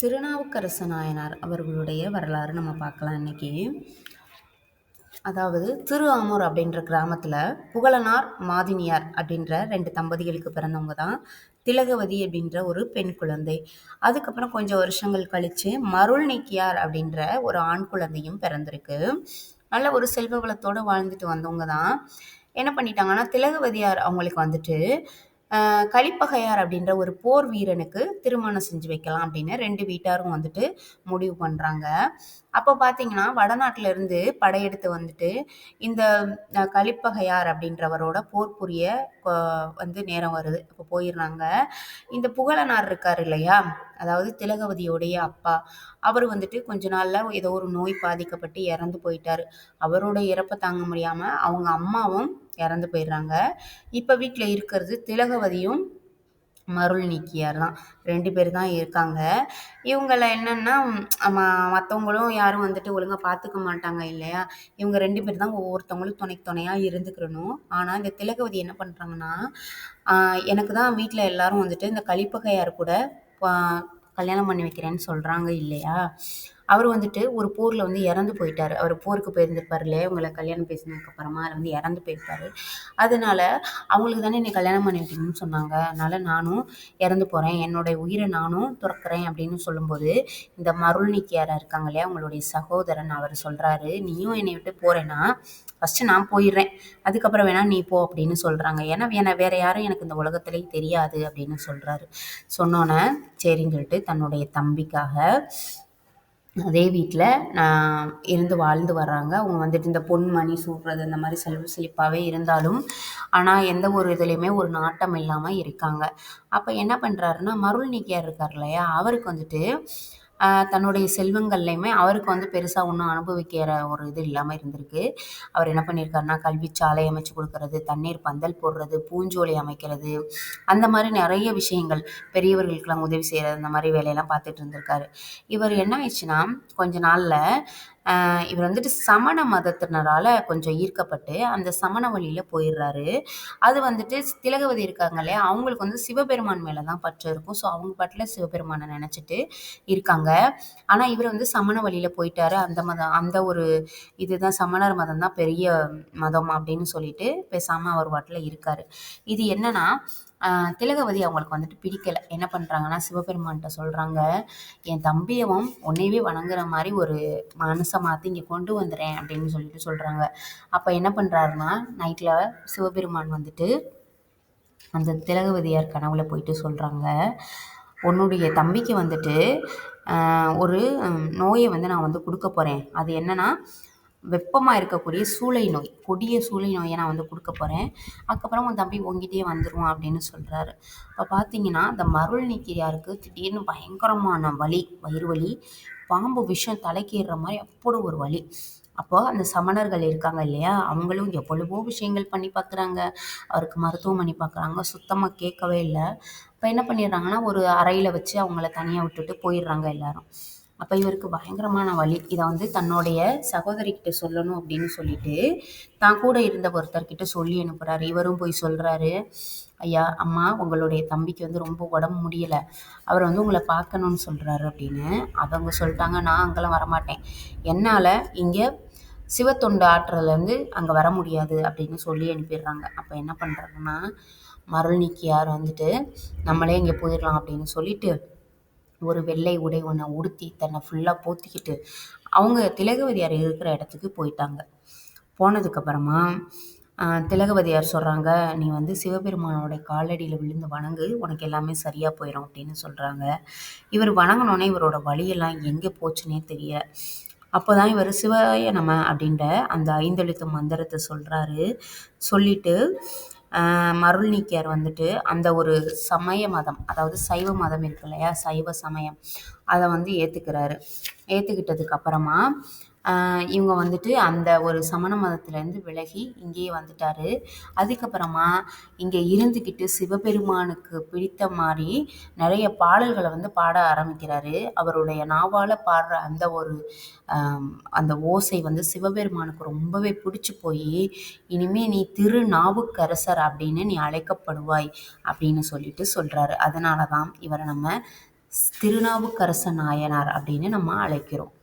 திருநாவுக்கரசு நாயனார் அவர்களுடைய வரலாறு நம்ம பார்க்கலாம் இன்னைக்கு. அதாவது திரு ஆமூர் அப்படின்ற கிராமத்தில் புகழனார் மாதினியார் அப்படின்ற ரெண்டு தம்பதிகளுக்கு பிறந்தவங்க தான் திலகவதி அப்படின்ற ஒரு பெண் குழந்தை. அதுக்கப்புறம் கொஞ்சம் வருஷங்கள் கழித்து மருள் நீக்கியார் அப்படின்ற ஒரு ஆண் குழந்தையும் பிறந்திருக்கு. நல்ல ஒரு செல்வ வளத்தோடு வாழ்ந்துட்டு வந்தவங்க தான். என்ன பண்ணிட்டாங்கன்னா திலகவதியார் அவங்களுக்கு வந்துட்டு கலிப்பகையார் அப்படின்ற ஒரு போர் வீரனுக்கு திருமணம் செஞ்சு வைக்கலாம் அப்படின்னு ரெண்டு வீட்டாரும் வந்துட்டு முடிவு பண்ணுறாங்க அப்போ பார்த்தீங்கன்னா வடநாட்டில இருந்து படையெடுத்து வந்துட்டு இந்த கலிப்பகையார் அப்படின்றவரோட போர் புரிய வந்து நேரம் வருது. இப்போ போயிடுறாங்க. இந்த புகழனார் இருக்கார் இல்லையா? அதாவது திலகவதியோடைய அப்பா அவர் வந்துட்டு கொஞ்ச நாளில் ஏதோ ஒரு நோய் பாதிக்கப்பட்டு இறந்து போயிட்டார். அவரோட இறப்பை தாங்க முடியாமல் அவங்க அம்மாவும் இறந்து போயிடுறாங்க. இப்போ வீட்டில் இருக்கிறது திலகவதியும் மருள் நீக்கியார் தான். ரெண்டு பேர் தான் இருக்காங்க. இவங்கள என்னென்னா மற்றவங்களும் யாரும் வந்துட்டு ஒழுங்காக பார்த்துக்க மாட்டாங்க இல்லையா? இவங்க ரெண்டு பேர் தான் ஒவ்வொருத்தவங்களும் துணை துணையாக இருந்துக்கிறணும். ஆனால் இந்த திலகவதி என்ன பண்ணுறாங்கன்னா எனக்கு தான் வீட்டில் எல்லாரும் வந்துட்டு இந்த கழிப்பகையார் கூட கல்யாணம் பண்ணி வைக்கிறேன்னு சொல்கிறாங்க இல்லையா? அவர் வந்துட்டு ஒரு போரில் வந்து இறந்து போயிட்டார். அவர் போருக்கு போயிருந்திருப்பார் இல்லையா? உங்களை கல்யாணம் பேசினதுக்கப்புறமா அதில் வந்து இறந்து போயிருப்பார். அதனால் அவங்களுக்கு தானே என்னை கல்யாணம் பண்ணி சொன்னாங்க. அதனால் நானும் இறந்து போகிறேன் என்னுடைய உயிரை நானும் துறக்கிறேன் அப்படின்னு சொல்லும்போது இந்த மருள் மருள்நிக்கியாரா இருக்காங்க இல்லையா? உங்களுடைய சகோதரன் அவர் சொல்கிறாரு நீயும் என்னை விட்டு போகிறேன்னா ஃபஸ்ட்டு நான் போயிடுறேன். அதுக்கப்புறம் வேணால் நீ போ அப்படின்னு சொல்கிறாங்க ஏன்னா வேணா வேறு யாரும் எனக்கு இந்த உலகத்துலேயே தெரியாது அப்படின்னு சொல்கிறாரு சொன்னோன்னே சரின்னு சொல்லிட்டு தன்னுடைய தம்பிக்காக அதே வீட்டில் நான் இருந்து வாழ்ந்து வர்றாங்க. அவங்க வந்துட்டு இந்த பொன் மணி சூடுறது இந்த மாதிரி செல்வ செழிப்பாகவே இருந்தாலும் ஆனால் எந்த ஒரு இதுலேயுமே ஒரு நாட்டம் இல்லாமல் இருக்காங்க. அப்போ என்ன பண்ணுறாருன்னா மருள் நீக்கியார் இருக்கார் இல்லையா? அவருக்கு வந்துட்டு தன்னுடைய செல்வங்கள்லையுமே அவருக்கு வந்து பெருசாக ஒன்றும் அனுபவிக்கிற ஒரு இது இல்லாமல் இருந்திருக்கு. அவர் என்ன பண்ணியிருக்காருன்னா கல்வி சாலை அமைச்சு கொடுக்கறது தண்ணீர் பந்தல் போடுறது பூஞ்சோலை அமைக்கிறது அந்த மாதிரி நிறைய விஷயங்கள் பெரியவர்களுக்கெல்லாம் உதவி செய்கிறது அந்த மாதிரி வேலையெல்லாம் பார்த்துட்டு இருந்திருக்காரு. இவர் என்ன ஆயிடுச்சுன்னா கொஞ்ச நாளில் இவர் வந்துட்டு சமண மதத்தினரால் கொஞ்சம் ஈர்க்கப்பட்டு அந்த சமண வழியில் போயிடுறாரு. அது வந்துட்டு திலகவதி இருக்காங்க இல்லையா? அவங்களுக்கு வந்து சிவபெருமான் மேலே தான் பற்று இருக்கும். ஸோ அவங்க பாட்டில் சிவபெருமானை நினச்சிட்டு இருக்காங்க. ஆனால் இவர் வந்து சமண வழியில் போயிட்டாரு. அந்த மதம் அந்த ஒரு இதுதான் சமணர் மதம் தான் பெரிய மதம் அப்படின்னு சொல்லிட்டு பேசாமல் அவர் பாட்டில் இருக்கார். இது என்னன்னா திலகவதி அவங்களுக்கு வந்துட்டு பிடிக்கலை. என்ன பண்ணுறாங்கன்னா சிவபெருமான்கிட்ட சொல்கிறாங்க என் தம்பியவும் உன்னையவே வணங்குற மாதிரி ஒரு மனசை மாற்றி இங்கே கொண்டு வந்துடுறேன் அப்படின்னு சொல்லிட்டு சொல்கிறாங்க அப்போ என்ன பண்ணுறாருன்னா நைட்டில் சிவபெருமான் வந்துட்டு அந்த திலகவதியார் கனவுல போயிட்டு சொல்கிறாங்க உன்னுடைய தம்பிக்கு வந்துட்டு ஒரு நோயை வந்து நான் வந்து கொடுக்க போகிறேன் அது என்னென்னா வெப்பமாக இருக்கக்கூடிய சூளை நோய் கொடிய சூளை நோயை நான் வந்து கொடுக்க போகிறேன் அதுக்கப்புறம் உன் தம்பி உங்ககிட்டயே வந்துடுவான் அப்படின்னு சொல்கிறாரு இப்போ பார்த்தீங்கன்னா இந்த மருள் நீக்கிரியாருக்கு திடீர்னு பயங்கரமான வலி வயிறு வலி பாம்பு விஷம் தலைக்கேறுற மாதிரி அப்படி ஒரு வலி. அப்போ அந்த சமணர்கள் இருக்காங்க இல்லையா? அவங்களும் எவ்வளவோ விஷயங்கள் பண்ணி பார்க்குறாங்க அவருக்கு மருத்துவம் பண்ணி பார்க்குறாங்க சுத்தமாக கேட்கவே இல்லை. இப்போ என்ன பண்ணிடுறாங்கன்னா ஒரு அறையில் வச்சு அவங்கள தனியாக விட்டுட்டு போயிடுறாங்க எல்லாரும். அப்போ இவருக்கு பயங்கரமான வழி இதை வந்து தன்னுடைய சகோதரிக்கிட்ட சொல்லணும் அப்படின்னு சொல்லிட்டு தான் கூட இருந்த ஒருத்தர்கிட்ட சொல்லி அனுப்புகிறாரு இவரும் போய் சொல்கிறாரு ஐயா அம்மா உங்களுடைய தம்பிக்கு வந்து ரொம்ப உடம்பு முடியலை. அவர் வந்து உங்களை பார்க்கணுன்னு சொல்கிறாரு அப்படின்னு அவங்க சொல்லிட்டாங்க. நான் அங்கெல்லாம் வரமாட்டேன். என்னால் இங்கே சிவத்தொண்டு ஆற்றுலேருந்து அங்கே வர முடியாது அப்படின்னு சொல்லி அனுப்பிடுறாங்க. அப்போ என்ன பண்ணுறாங்கன்னா மருள் நீக்கியார் வந்துட்டு நம்மளே இங்கே போயிடலாம் அப்படின்னு சொல்லிட்டு ஒரு வெள்ளை உடை ஒன்றை உடுத்தி தன்னை ஃபுல்லாக போத்திக்கிட்டு அவங்க திலகவதியார் இருக்கிற இடத்துக்கு போயிட்டாங்க. போனதுக்கப்புறமா திலகவதியார் சொல்கிறாங்க நீ வந்து சிவபெருமானோட காலடியில் விழுந்து வணங்கு உனக்கு எல்லாமே சரியாக போயிடும் அப்படின்னு சொல்கிறாங்க இவர் வணங்கினோன்னே இவரோட வழியெல்லாம் எங்கே போச்சுன்னே தெரியல. அப்போ தான் இவர் சிவாய நம அப்படின்ற அந்த ஐந்தெழுத்து மந்திரத்தை சொல்கிறாரு சொல்லிட்டு மருள் நீக்கியார் வந்துட்டு அந்த ஒரு சமய மதம் அதாவது சைவ மதம் இருக்கு இல்லையா? சைவ சமயம். அதை வந்து ஏற்றுக்கிறாரு ஏற்றுக்கிட்டதுக்கு அப்புறமா இவங்க வந்துட்டு அந்த ஒரு சமண மதத்துலேருந்து விலகி இங்கேயே வந்துட்டார். அதுக்கப்புறமா இங்கே இருந்துக்கிட்டு சிவபெருமானுக்கு பிடித்த மாதிரி நிறைய பாடல்களை வந்து பாட ஆரம்பிக்கிறாரு. அவருடைய நாவால் பாடுற அந்த ஒரு அந்த ஓசை வந்து சிவபெருமானுக்கு ரொம்பவே பிடிச்சி போய் இனிமே நீ திருநாவுக்கரசர் அப்படின்னு நீ அழைக்கப்படுவாய் அப்படின்னு சொல்லிட்டு சொல்கிறாரு அதனால தான் இவரை நம்ம திருநாவுக்கரச நாயனார் அப்படின்னு நம்ம அழைக்கிறோம்.